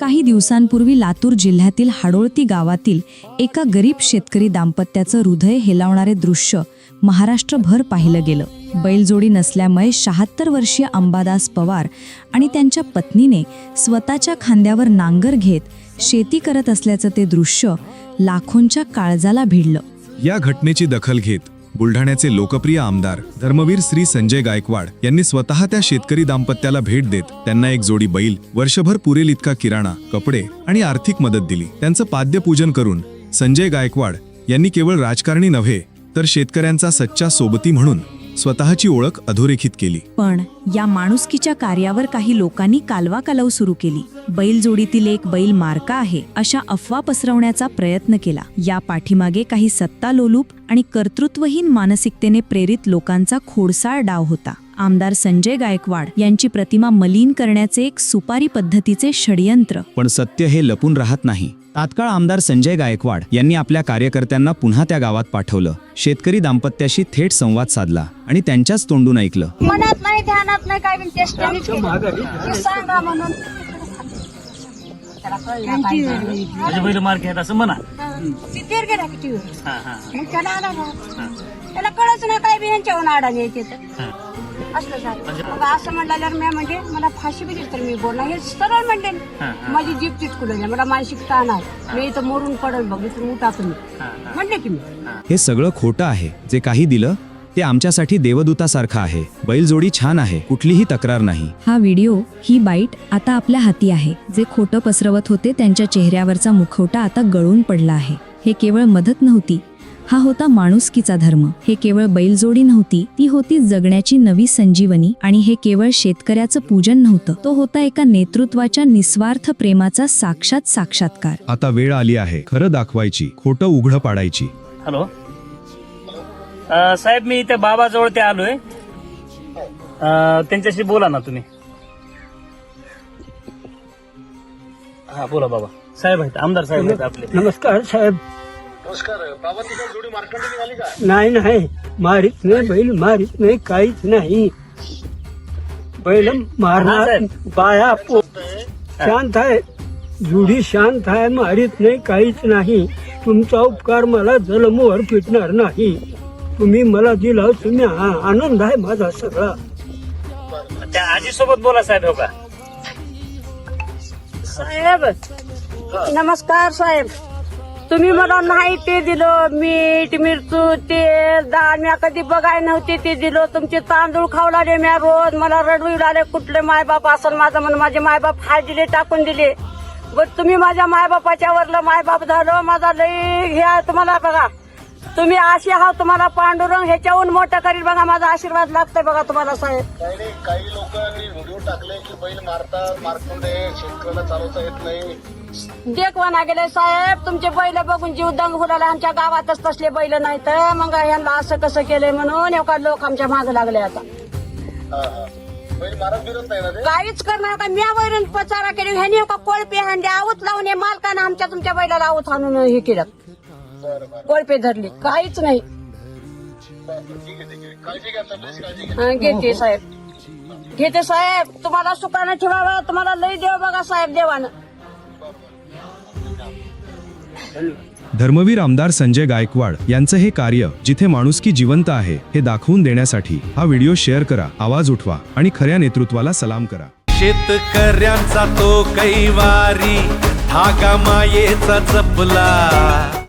काही दिवसांपूर्वी लातूर जिल्ह्यातील हाडोळती गावातील एका गरीब शेतकरी दाम्पत्याचं हृदय हेलावणारे दृश्य महाराष्ट्रभर पाहिलं गेलं. बैलजोडी नसल्यामुळे शहात्तर वर्षीय अंबादास पवार आणि त्यांच्या पत्नीने स्वतःच्या खांद्यावर नांगर घेत शेती करत असल्याचं ते दृश्य लाखोंच्या काळजाला भिडलं. या घटनेची दखल घेत बुलढाण्याचे लोकप्रिय आमदार धर्मवीर श्री संजय गायकवाड यांनी स्वतः त्या शेतकरी दाम्पत्याला भेट देत त्यांना एक जोडी बैल वर्षभर पुरेल इतका किराणा कपडे आणि आर्थिक मदत दिली. त्यांचं पाद्यपूजन करून संजय गायकवाड यांनी केवळ राजकारणी नव्हे तर शेतकऱ्यांचा सच्चा सोबती म्हणून स्वतःची ओळख अधोरेखित केली. पण या माणुसकीच्या कार्यावर काही लोकांनी कालवा कालव सुरू केली. बैलजोडीतील एक बैल मार्का आहे अशा अफवा पसरवण्याचा प्रयत्न केला. या पाठीमागे काही सत्ता लोलूप आणि कर्तृत्वहीन मानसिकतेने प्रेरित लोकांचा खोडसाळ डाव होता. आमदार संजय गायकवाड यांची प्रतिमा मलिन करण्याचे एक सुपारी पद्धतीचे षडयंत्र. पण सत्य हे लपून राहत नाही. तात्काळ आमदार संजय गायकवाड यांनी आपल्या कार्यकर्त्यांना पुन्हा त्या गावात पाठवलं. शेतकरी दाम्पत्याशी थेट संवाद साधला आणि त्यांच्याच तोंडून ऐकलं. मनात नाही ध्यानात नाही काय सांगा म्हणून. त्याला. म्हणजे मार्क आहेत असं म्हणा. हा हा. ना कळच नाही काय बी यांच्यावर तर. असलं झालं. मग असं म्हणल्यावर मी म्हणजे मला फाशी बी दिली तर मी बोलणार. हे सरळ म्हणते. हा, माझी जीप मला मानसिक ताण आहे. मी इथं मरून पडल बघ इथून उठा तुम्ही. हा, म्हणले की मी. हे सगळं खोटं आहे. जे काही दिलं ते आमच्यासाठी देवदूतासारखं आहे. बैलजोडी छान आहे. कुठलीही तक्रार नाही. हा व्हिडिओ ही बाईट आता आपल्या हाती आहे. जे खोटं पसरवत होते त्यांच्या चेहऱ्यावरचा मुखवटा आता गळून पडला आहे. हे केवळ मदत नव्हती हा होता माणुसकीचा धर्म. हे केवळ बैलजोडी नव्हती ती होती जगण्याची नवी संजीवनी आणि हे केवळ शेतकऱ्याचं पूजन नव्हतं. तो होता एका नेतृत्वाच्या निस्वार्थ प्रेमाचा साक्षात साक्षात्कार. आता वेळ आली आहे खरं दाखवायची खोटं उघडं पाडायची. हॅलो. अं, साहेब मी त्या बाबाजवळ ते आलोय. अं, त्यांच्याशी बोला ना तुम्ही. हा बोला बाबा. साहेब आहेत आमदार साहेब आहेत आपले. नमस्कार साहेब. नाही नाही मारित नाही बैल मारित नाही काहीच नाही. बैल मारणार. बाया पो शांत आहे. जुडी शांत आहे मारित नाही काहीच नाही. तुमचा उपकार मला जलमोहर फिटणार नाही. तुम्ही मला दिला तुम्ही आ- आनंद आहे माझा सगळा. त्या आजीसोबत बोला साहेब हो का? साहेब नमस्कार साहेब. तुम्ही मला नाही ते दिलं मीठ मिरचू तेल डाळ मी कधी बघाय नव्हते ते दिलं. तुमचे तांदूळ खाऊ लागले म्या रोज. मला रडवी लागले कुठले मायबाप असेल माझं म्हणून माझे मायबाप हाय दिले टाकून दिले. बट तुम्ही माझ्या मायबापाच्या वरलं मायबाप झालं माझा लई हे तुम्हाला बघा. तुम्ही असे आहात तुम्हाला पांडुरंग ह्याच्याहून मोठं करील बघा माझा आशीर्वाद लागतोय बघा तुम्हाला साहेब. काही नाही काही लोकांनी व्हिडिओ टाकले की बैल मारतात मारकुंडे शेतकऱ्याला चालवता येत नाही. देखवाना गेले साहेब तुमचे बैल बघून जीव दंग होलाला आमच्या गावातच तसले बैल नाही तर मग यांना असं कसं केलंय म्हणून एवढा लोक आमच्या मागे लागले आता. हा, हा. बैल मारत बिरत नाही ना ते? काहीच करणार का म्या वैरण पचारा केली ह्यानी एका कोळपे हांडे आवत लावून हे मालकानं आमच्या तुमच्या बैलाला आवत आणून हे केलं. कोळपे धरले. काहीच नाही. हा, घेते साहेब. घेते साहेब. तुम्हाला सुखानं ठेवावं तुम्हाला लई देव बघा साहेब देवानं. धर्मवीर आमदार संजय गायकवाड यांचं हे कार्य जिथे माणुसकी जिवंत आहे हे दाखवून देण्यासाठी हा व्हिडिओ शेअर करा आवाज उठवा आणि खऱ्या नेतृत्वाला सलाम करा. शेतकऱ्यांचा तो कैवारी धागा मायेचा जपला.